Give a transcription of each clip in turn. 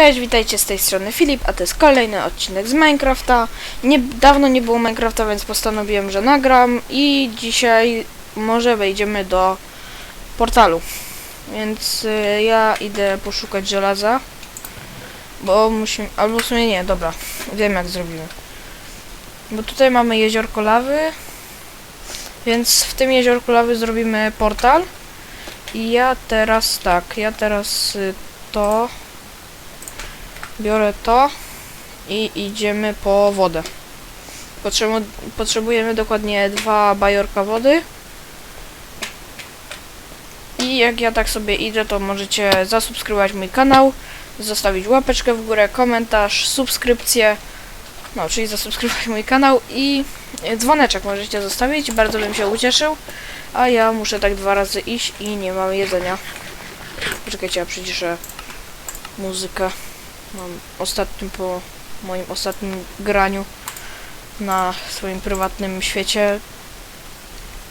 Cześć, witajcie z tej strony Filip, a to jest kolejny odcinek z Minecrafta. Nie, dawno nie było Minecrafta, więc postanowiłem, że nagram i dzisiaj może wejdziemy do portalu. Więc y, ja idę poszukać żelaza, bo musimy, albo w sumie nie, dobra, wiem jak zrobimy. Bo tutaj mamy jeziorko lawy, więc w tym jeziorku lawy zrobimy portal. I ja teraz tak, ja teraz y, to biorę to i idziemy po wodę. Potrzebu potrzebujemy dokładnie dwa bajorka wody. I jak ja tak sobie idę, to możecie zasubskrybować mój kanał, zostawić łapeczkę w górę, komentarz, subskrypcję, no, czyli zasubskrybować mój kanał i dzwoneczek możecie zostawić, bardzo bym się ucieszył. A ja muszę tak dwa razy iść i nie mam jedzenia. Poczekajcie, ja przyciszę muzykę. Mam ostatnim po moim ostatnim graniu na swoim prywatnym świecie.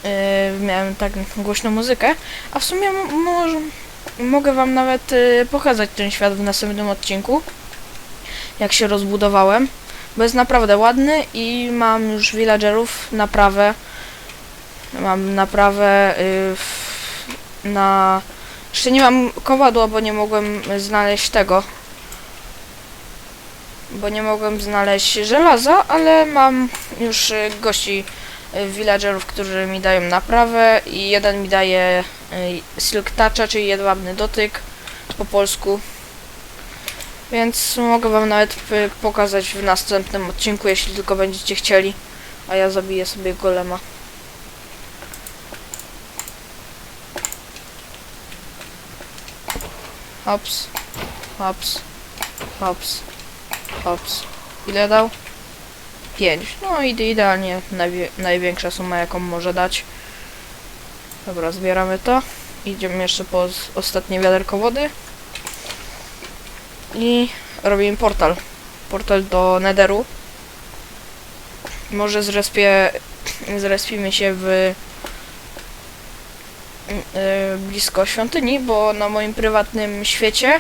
Yy, miałem tak głośną muzykę, a w sumie może mogę wam nawet yy, pokazać ten świat w następnym odcinku, jak się rozbudowałem, bo jest naprawdę ładny i mam już villagerów naprawę, mam naprawę yy, w- na... Jeszcze nie mam kowadła, bo nie mogłem znaleźć tego, bo nie mogłem znaleźć żelaza, ale mam już y, gości y, villagerów, którzy mi dają naprawę i jeden mi daje y, silk toucha, czyli jedwabny dotyk po polsku. Więc mogę wam nawet pokazać w następnym odcinku, jeśli tylko będziecie chcieli. A ja zabiję sobie golema. Hops, hops, hops. Hops. Ile dał? 5. No i idealnie największa suma jaką może dać. Dobra, zbieramy to. Idziemy jeszcze po ostatnie wiaderko wody. I robimy portal. Portal do Netheru. Może zrespię, zrespimy się w yy, blisko świątyni, bo na moim prywatnym świecie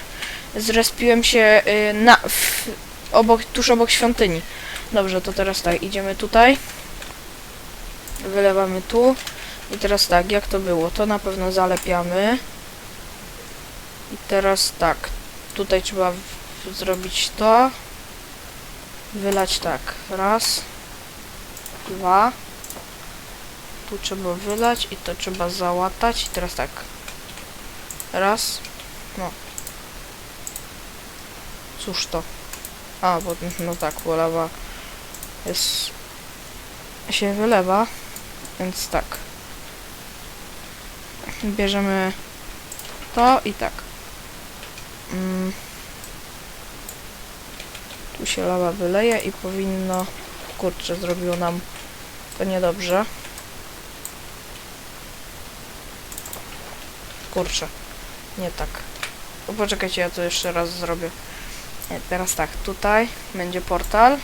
zrespiłem się yy, na, obok, tuż obok świątyni. Dobrze, to teraz tak, idziemy tutaj. Wylewamy tu. I teraz tak, jak to było? To na pewno zalepiamy. I teraz tak, tutaj trzeba zrobić to. Wylać tak, raz, dwa. Tu trzeba wylać i to trzeba załatać. I teraz tak, raz, no. Cóż to? A, bo no tak, bo jest się wylewa, więc tak. Bierzemy to i tak. Mm. Tu się lawa wyleje i powinno... Kurczę, zrobiło nam to niedobrze. Kurczę, nie tak. Poczekajcie, ja to jeszcze raz zrobię. Nie, teraz tak, tutaj będzie portal.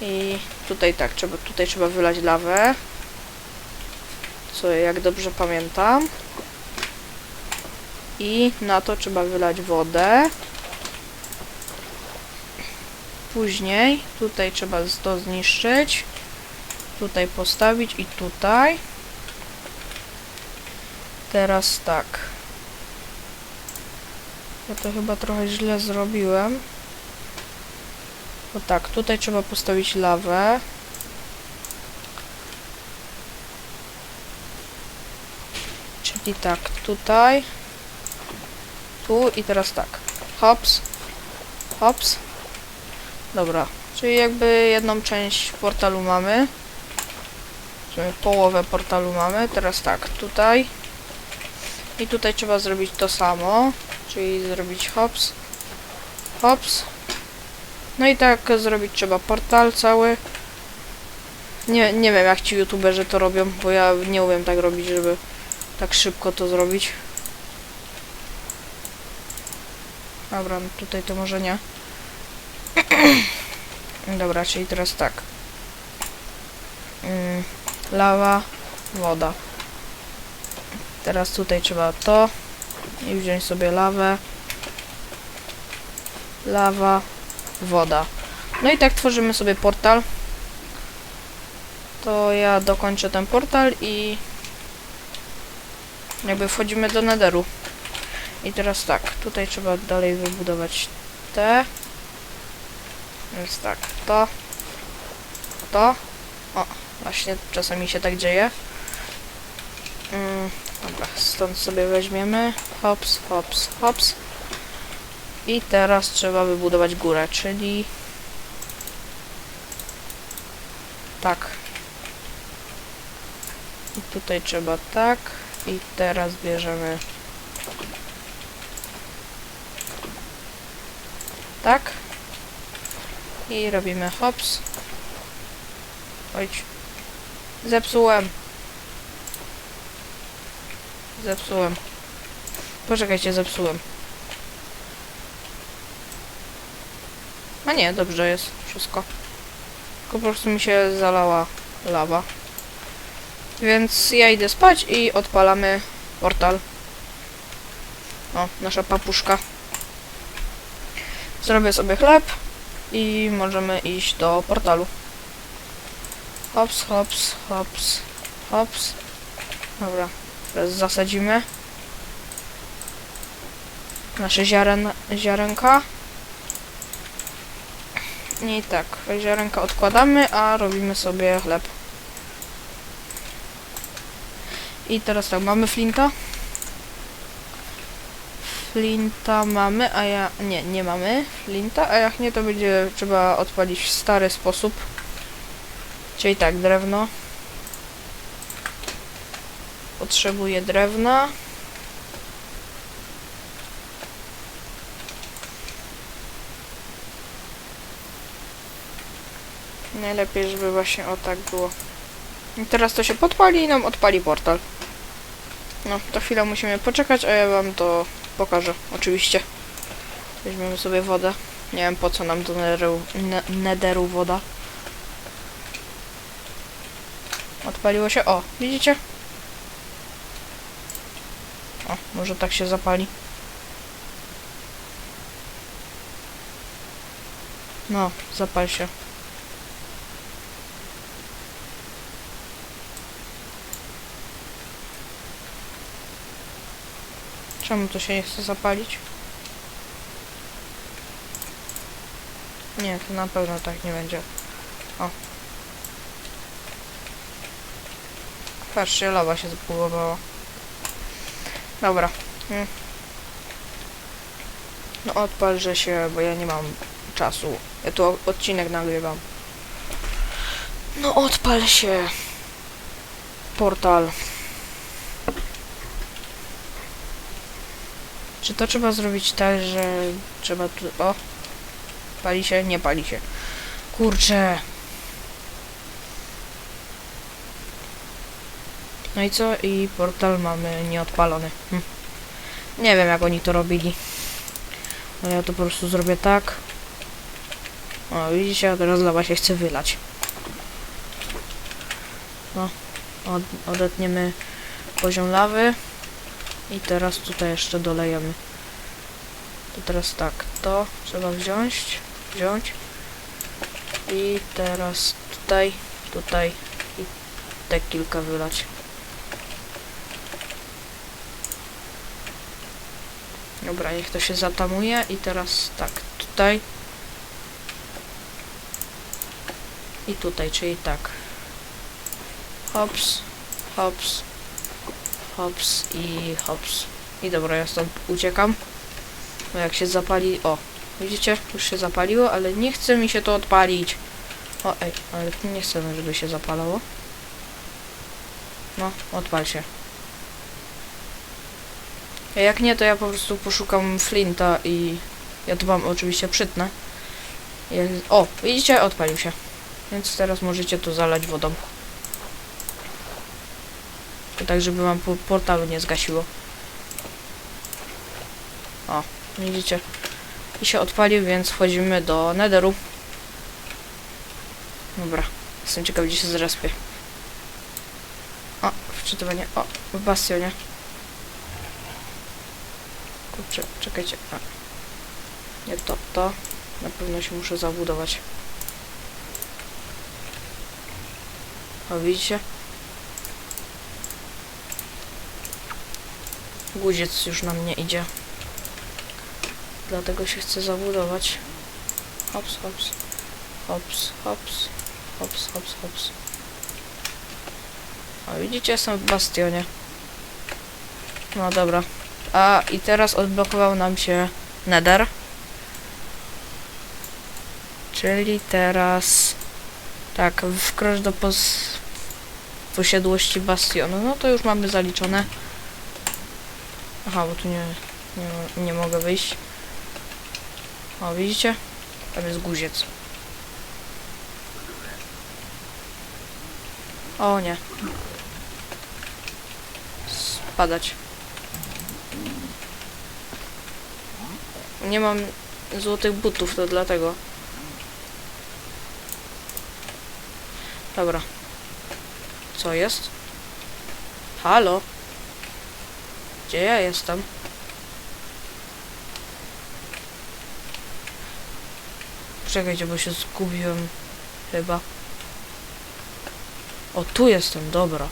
I tutaj tak, trzeba, tutaj trzeba wylać lawę. Co jak dobrze pamiętam. I na to trzeba wylać wodę. Później tutaj trzeba to zniszczyć. Tutaj postawić i tutaj. Teraz tak. Ja to chyba trochę źle zrobiłem. Bo tak, tutaj trzeba postawić lawę. Czyli tak, tutaj. Tu i teraz tak. Hops. Hops. Dobra. Czyli jakby jedną część portalu mamy. Czyli połowę portalu mamy. Teraz tak, tutaj. I tutaj trzeba zrobić to samo. Czyli zrobić hops. Hops. No i tak zrobić trzeba portal cały. Nie, nie wiem jak ci youtuberzy to robią, bo ja nie umiem tak robić, żeby tak szybko to zrobić. Dobra, no tutaj to może nie. Dobra, czyli teraz tak. Mm, lawa, woda. Teraz tutaj trzeba to i wziąć sobie lawę. lawa, woda. No i tak tworzymy sobie portal. To ja dokończę ten portal i jakby wchodzimy do netheru. I teraz tak, tutaj trzeba dalej wybudować te. Więc tak, to, to. O, właśnie czasami się tak dzieje. Mm, dobra, stąd sobie weźmiemy. Hops, hops, hops. I teraz trzeba wybudować górę, czyli tak. I tutaj trzeba tak. I teraz bierzemy tak. I robimy hops. Oj. Zepsułem. Zepsułem. Poczekajcie, zepsułem. A nie, dobrze jest wszystko. Tylko po prostu mi się zalała lawa. Więc ja idę spać i odpalamy portal. O, nasza papuszka. Zrobię sobie chleb i możemy iść do portalu. Hops, hops, hops, hops. Dobra, teraz zasadzimy nasze ziaren, ziarenka. I tak, ziarenka odkładamy, a robimy sobie chleb. I teraz tak, mamy flinta. Flinta mamy, a ja... Nie, nie mamy flinta, a jak nie, to będzie trzeba odpalić w stary sposób. Czyli tak, drewno. Potrzebuję drewna. Najlepiej, żeby właśnie o tak było. I teraz to się podpali i nam odpali portal. No, to chwilę musimy poczekać, a ja wam to pokażę, oczywiście. Weźmiemy sobie wodę. Nie wiem po co nam do ne, netheru woda. Odpaliło się. O, widzicie? O, może tak się zapali. No, zapal się. Czemu to się nie chce zapalić? Nie, to na pewno tak nie będzie. O. Patrzcie, lawa się zapływała. Dobra. Mm. No odpal, że się, bo ja nie mam czasu. Ja tu odcinek nagrywam. No odpal się. Portal. Czy to trzeba zrobić tak, że trzeba tu... O! Pali się? Nie pali się. Kurczę! No i co? I portal mamy nieodpalony. Hm. Nie wiem jak oni to robili. Ale ja to po prostu zrobię tak. O, widzicie? A teraz lawa się chce wylać. No. Od, odetniemy poziom lawy. I teraz tutaj jeszcze dolejemy. To teraz tak, to trzeba wziąć, wziąć. I teraz tutaj, tutaj i te kilka wylać. Dobra, niech to się zatamuje i teraz tak, tutaj i tutaj, czyli tak. Hops, hops, hops i hops. I dobra, ja stąd uciekam. No jak się zapali... O, widzicie? Już się zapaliło, ale nie chce mi się to odpalić. O, ej, ale nie chcemy, żeby się zapalało. No, odpal się. Jak nie, to ja po prostu poszukam flinta i... Ja tu mam oczywiście przytnę. O, widzicie? Odpalił się. Więc teraz możecie to zalać wodą. To tak, żeby wam po- portalu nie zgasiło. O, widzicie. I się odpalił, więc wchodzimy do netheru. Dobra. Jestem ciekaw, gdzie się zrespię. O, wczytywanie. O, w bastionie. Kurczę, czekajcie. A. Nie to, to. Na pewno się muszę zabudować. O, widzicie? Guziec już na mnie idzie. Dlatego się chcę zabudować. Hops, hops. Hops, hops. Hops, hops, hops. O, widzicie, jestem w bastionie. No dobra. A i teraz odblokował nam się Nether. Czyli teraz tak, wkrocz do pos posiadłości bastionu. No to już mamy zaliczone. Aha, bo tu nie, nie, nie mogę wyjść. O, widzicie? Tam jest guziec. O nie. Spadać. Nie mam złotych butów, to dlatego. Dobra. Co jest? Halo? Gdzie ja jestem? Czekajcie, bo się zgubiłem. Chyba. O, tu jestem, dobra.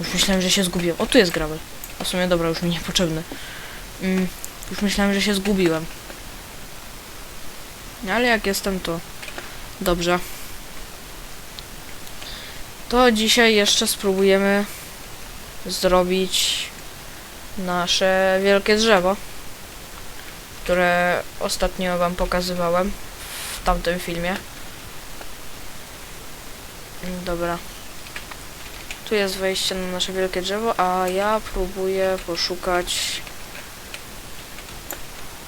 Już myślałem, że się zgubiłem. O, tu jest gravel. A w sumie dobra, już mi niepotrzebny. Mm, już myślałem, że się zgubiłem. Ale jak jestem, to dobrze. To dzisiaj jeszcze spróbujemy zrobić nasze wielkie drzewo, które ostatnio wam pokazywałem w tamtym filmie. Dobra. Tu jest wejście na nasze wielkie drzewo, a ja próbuję poszukać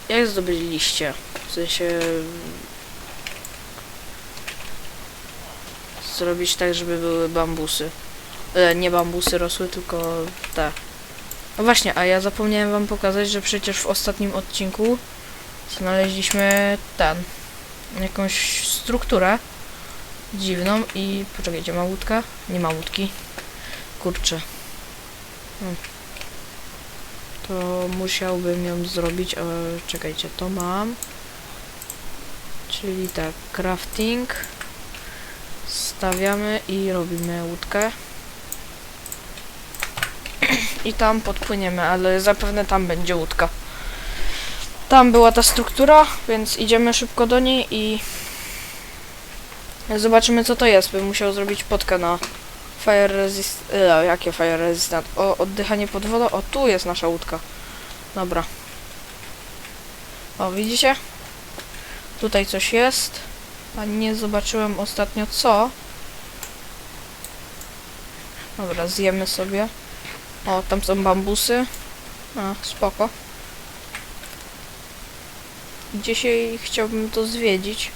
jak zdobyć liście. W sensie zrobić tak, żeby były bambusy. E, nie bambusy rosły, tylko te. No właśnie, a ja zapomniałem wam pokazać, że przecież w ostatnim odcinku znaleźliśmy ten, jakąś strukturę dziwną i poczekajcie, ma łódka? Nie ma łódki. Kurczę. Hmm. To musiałbym ją zrobić, ale czekajcie, to mam. Czyli tak, crafting. Stawiamy i robimy łódkę. I tam podpłyniemy, ale zapewne tam będzie łódka. Tam była ta struktura, więc idziemy szybko do niej i zobaczymy co to jest. Bym musiał zrobić potkę na fire resist... E, jakie fire resistant? O, oddychanie pod wodą. O, tu jest nasza łódka. Dobra. O, widzicie? Tutaj coś jest. A nie zobaczyłem ostatnio co. Dobra, zjemy sobie. O, tam są bambusy. A, spoko. Dzisiaj chciałbym to zwiedzić.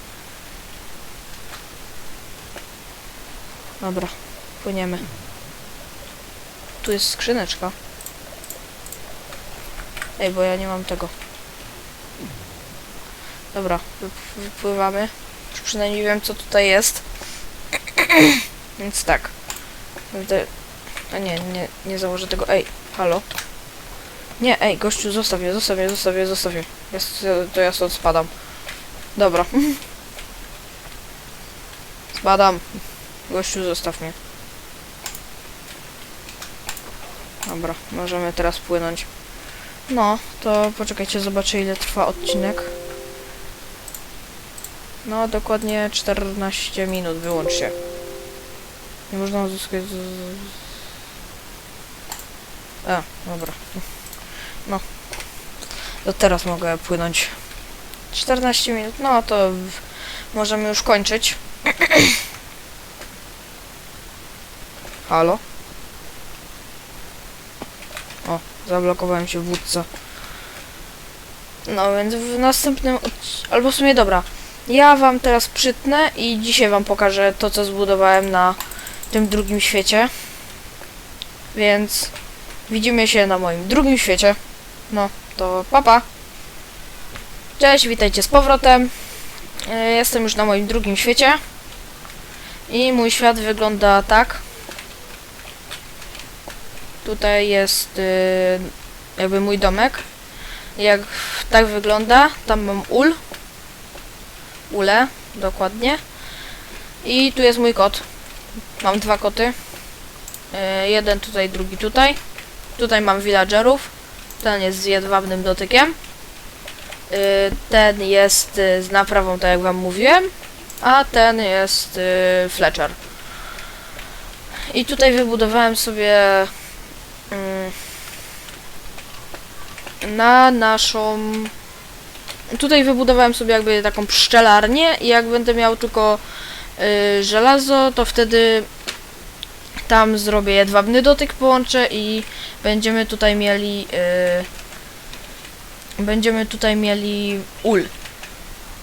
Dobra, płyniemy. Tu jest skrzyneczka. Ej, bo ja nie mam tego. Dobra, wyp- wypływamy. Już przynajmniej wiem, co tutaj jest. Więc tak. A nie, nie, nie założę tego. Ej, halo. Nie, ej, gościu, zostaw mnie, zostaw mnie, zostaw mnie, zostaw mnie. Jest, to ja stąd spadam. Dobra. Spadam. Gościu, zostaw mnie. Dobra, możemy teraz płynąć. No, to poczekajcie, zobaczę ile trwa odcinek. No, dokładnie 14 minut, wyłącz się. Nie można uzyskać... z- A, dobra. No. To teraz mogę płynąć. 14 minut, no to możemy już kończyć. Halo? O, zablokowałem się w wódce. No więc w następnym albo w sumie dobra. Ja wam teraz przytnę i dzisiaj wam pokażę to, co zbudowałem na tym drugim świecie. Więc widzimy się na moim drugim świecie. No, to papa. Cześć, witajcie z powrotem. E, Jestem już na moim drugim świecie. I mój świat wygląda tak. Tutaj jest y, jakby mój domek. jak tak wygląda. Tam mam ul. Ule, dokładnie. I tu jest mój kot. Mam dwa koty. E, jeden tutaj, drugi tutaj. Tutaj mam villagerów. Ten jest z jedwabnym dotykiem. E, ten jest z naprawą, tak jak wam mówiłem. A ten jest Fletcher. I tutaj wybudowałem sobie na naszą tutaj wybudowałem sobie jakby taką pszczelarnię i jak będę miał tylko y, żelazo, to wtedy tam zrobię jedwabny dotyk połączę i będziemy tutaj mieli y, będziemy tutaj mieli ul.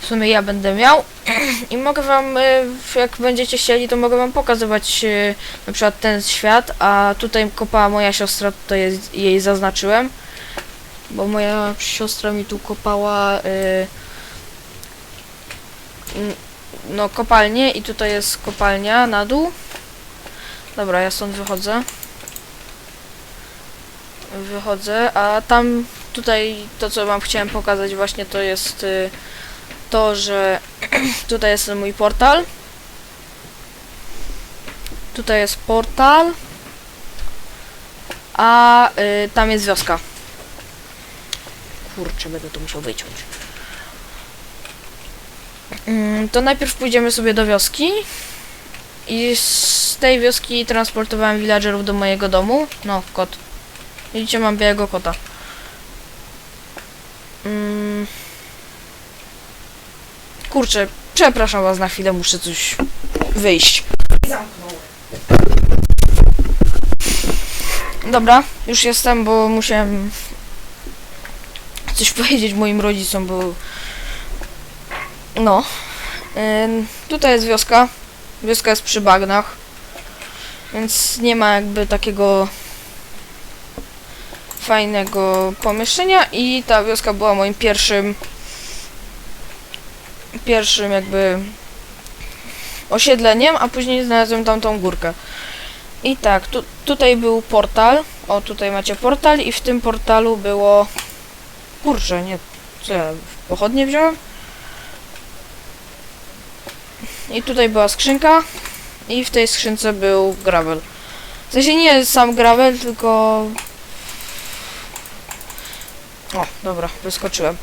W sumie ja będę miał. I mogę wam, y, jak będziecie chcieli, to mogę wam pokazywać y, na przykład ten świat, a tutaj kopała moja siostra, jest, jej zaznaczyłem, bo moja siostra mi tu kopała y, no kopalnię i tutaj jest kopalnia na dół. Dobra, ja stąd wychodzę. Wychodzę, a tam tutaj to co wam chciałem pokazać właśnie to jest to, że tutaj jest mój portal. Tutaj jest portal. A y, tam jest wioska. Kurczę, będę to musiał wyciąć. Mm, to najpierw pójdziemy sobie do wioski. I z tej wioski transportowałem villagerów do mojego domu. No, kot. Widzicie, mam białego kota. Mm. Kurczę, przepraszam was na chwilę, muszę coś wyjść. Dobra, już jestem, bo musiałem coś powiedzieć moim rodzicom, bo no. Tutaj jest wioska. Wioska jest przy bagnach. Więc nie ma jakby takiego fajnego pomieszczenia i ta wioska była moim pierwszym pierwszym jakby osiedleniem, a później znalazłem tam tą górkę. I tak, tu, tutaj był portal. O, tutaj macie portal i w tym portalu było... Kurczę, nie... Co ja, pochodnie wziąłem? I tutaj była skrzynka i w tej skrzynce był gravel. W sensie nie sam gravel, tylko... O, dobra, wyskoczyłem.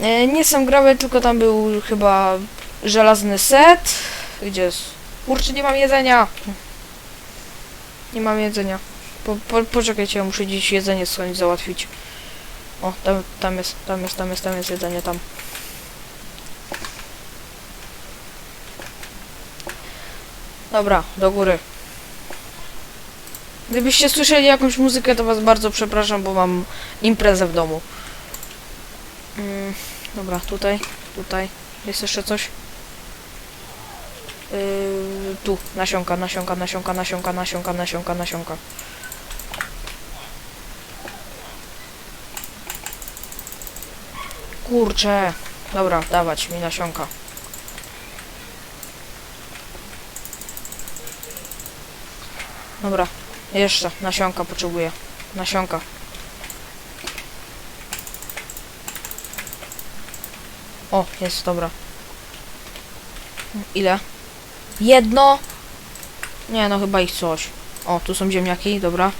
E, nie sam gravel, tylko tam był chyba żelazny set. Gdzie jest? Kurczę, nie mam jedzenia! Nie mam jedzenia. Po, po, poczekajcie, ja muszę dziś jedzenie skądś załatwić. O, tam, tam jest, tam jest, tam jest, tam jest jedzenie, tam. Dobra, do góry. Gdybyście słyszeli jakąś muzykę, to was bardzo przepraszam, bo mam imprezę w domu. Mm, dobra, tutaj, tutaj. Jest jeszcze coś? Yy, tu, nasionka, nasionka, nasionka, nasionka, nasionka, nasionka, nasionka. Kurczę. Dobra, dawać mi nasionka. Dobra, jeszcze nasionka potrzebuję. Nasionka. O, jest, dobra. Ile? Jedno? Nie, no chyba ich coś. O, tu są ziemniaki, dobra.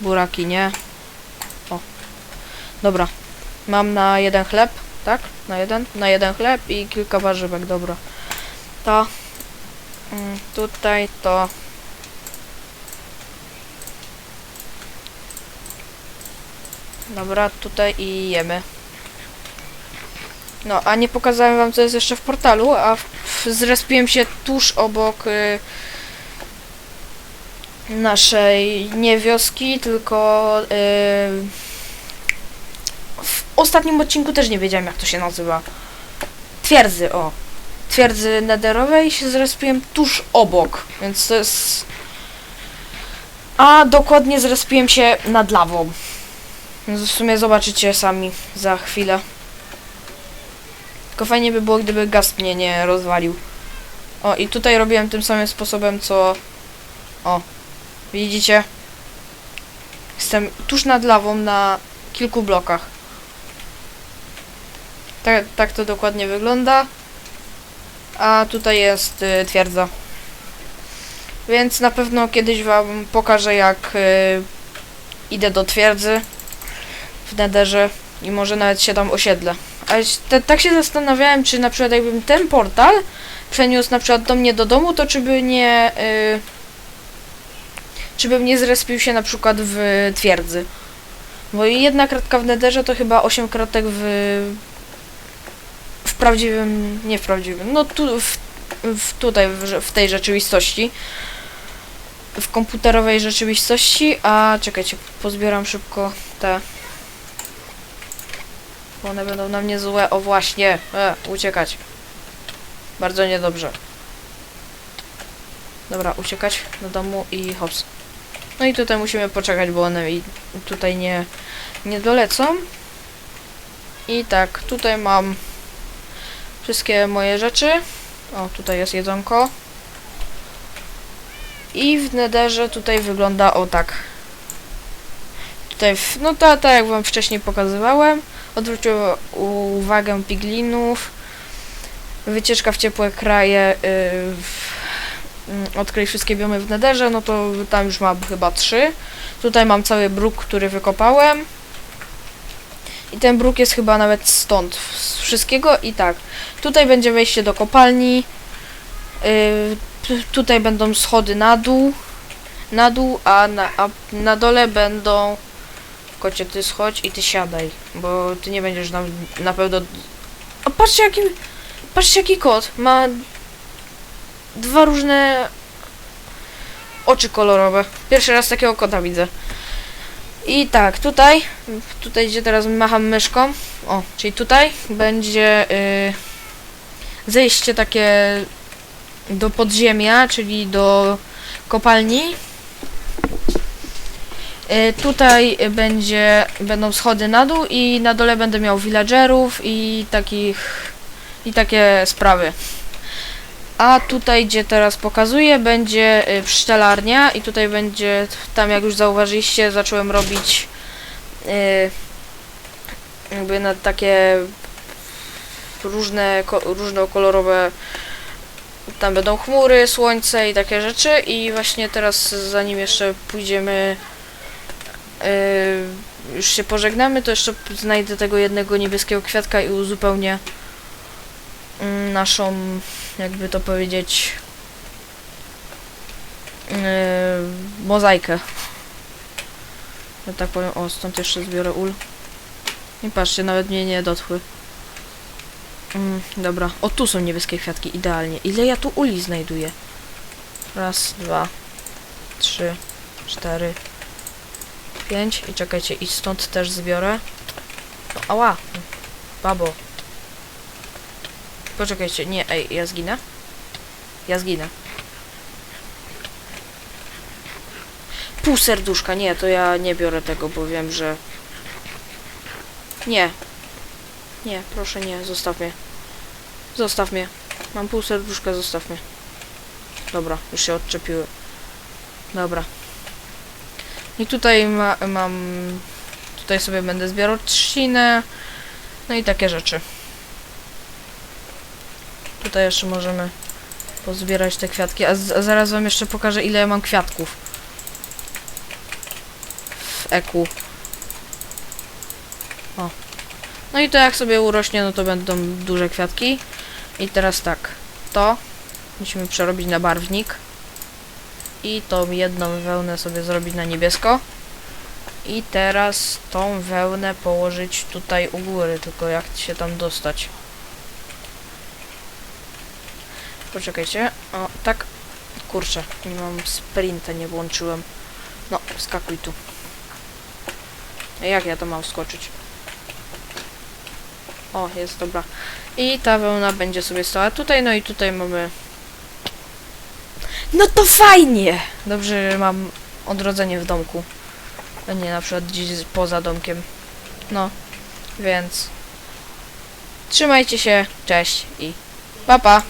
Buraki, nie. O. Dobra. Mam na jeden chleb, tak? Na jeden? Na jeden chleb i kilka warzywek, dobra. To. Mm, tutaj to. Dobra, tutaj i jemy. No, a nie pokazałem wam, co jest jeszcze w portalu, a zrespiłem się tuż obok y, naszej nie wioski, tylko y, w ostatnim odcinku też nie wiedziałem, jak to się nazywa. Twierdzy, o. Twierdzy nederowej się zrespiłem tuż obok, więc to jest... A dokładnie zrespiłem się nad lawą. Więc w sumie zobaczycie sami za chwilę. Tylko fajnie by było, gdyby gaz mnie nie rozwalił. O, i tutaj robiłem tym samym sposobem, co... O, widzicie? Jestem tuż nad lawą na kilku blokach. Tak, tak to dokładnie wygląda. A tutaj jest y, twierdza. Więc na pewno kiedyś wam pokażę jak y, idę do twierdzy w Nederze i może nawet się tam osiedlę. Ale te, tak się zastanawiałem, czy na przykład jakbym ten portal przeniósł na przykład do mnie do domu, to czy by nie... Y, czy bym nie zrespił się na przykład w twierdzy. Bo jedna kratka w Nederze to chyba 8 kratek w... w prawdziwym... nie w prawdziwym, no tu... w, w tutaj, w, w tej rzeczywistości. W komputerowej rzeczywistości, a czekajcie, pozbieram szybko te... Bo one będą na mnie złe, o właśnie, e, uciekać. Bardzo niedobrze. Dobra, uciekać do domu i hops. No i tutaj musimy poczekać, bo one i tutaj nie, nie dolecą. I tak, tutaj mam wszystkie moje rzeczy. O, tutaj jest jedzonko. I w nederze tutaj wygląda o tak. Tutaj, w, no to tak jak wam wcześniej pokazywałem, odwrócił uwagę piglinów. Wycieczka w ciepłe kraje. W, mm, odkryj wszystkie biomy w nederze, no to tam już mam chyba trzy. Tutaj mam cały bruk, który wykopałem. I ten bruk jest chyba nawet stąd, z wszystkiego i tak. Tutaj będzie wejście do kopalni. Yy, tutaj będą schody na dół. Na dół, a na, a na dole będą... Kocie, ty schodź i ty siadaj, bo ty nie będziesz na, na pewno... A patrzcie jaki... Patrzcie jaki kot. Ma dwa różne oczy kolorowe. Pierwszy raz takiego kota widzę. I tak, tutaj, tutaj gdzie teraz macham myszką, o, czyli tutaj będzie y, zejście takie do podziemia, czyli do kopalni. Y, tutaj będzie, będą schody na dół i na dole będę miał villagerów i takich i takie sprawy. A tutaj, gdzie teraz pokazuję, będzie y, pszczelarnia i tutaj będzie, tam jak już zauważyliście, zacząłem robić y, jakby na takie różne, ko, różnokolorowe tam będą chmury, słońce i takie rzeczy i właśnie teraz zanim jeszcze pójdziemy y, już się pożegnamy, to jeszcze znajdę tego jednego niebieskiego kwiatka i uzupełnię mm, naszą, jakby to powiedzieć, yy, mozaikę. Ja tak powiem, o, stąd jeszcze zbiorę ul. I patrzcie, nawet mnie nie dotkły. Mm, dobra, o tu są niebieskie kwiatki, idealnie. Ile ja tu uli znajduję? Raz, dwa, trzy, cztery, pięć. I czekajcie, i stąd też zbiorę. Ała! Babo. Poczekajcie, nie, ej, ja zginę? Ja zginę. Pół serduszka, nie, to ja nie biorę tego, bo wiem, że... Nie. Nie, proszę nie, zostaw mnie. Zostaw mnie. Mam pół serduszka, zostaw mnie. Dobra, już się odczepiły. Dobra. I tutaj ma, mam... Tutaj sobie będę zbierał trzcinę. No i takie rzeczy. Tutaj jeszcze możemy pozbierać te kwiatki, a, a zaraz wam jeszcze pokażę ile ja mam kwiatków w eku. O. No i to jak sobie urośnie, no to będą duże kwiatki. I teraz tak, to musimy przerobić na barwnik. I tą jedną wełnę sobie zrobić na niebiesko. I teraz tą wełnę położyć tutaj u góry, tylko jak się tam dostać. Poczekajcie. O, tak. Kurczę, nie mam sprinta, nie włączyłem. No, skakuj tu. Jak ja to mam skoczyć? O, jest, dobra. I ta wełna będzie sobie stała tutaj, no i tutaj mamy... No to fajnie! Dobrze, że mam odrodzenie w domku. A nie na przykład gdzieś poza domkiem. No, więc... Trzymajcie się, cześć i pa pa!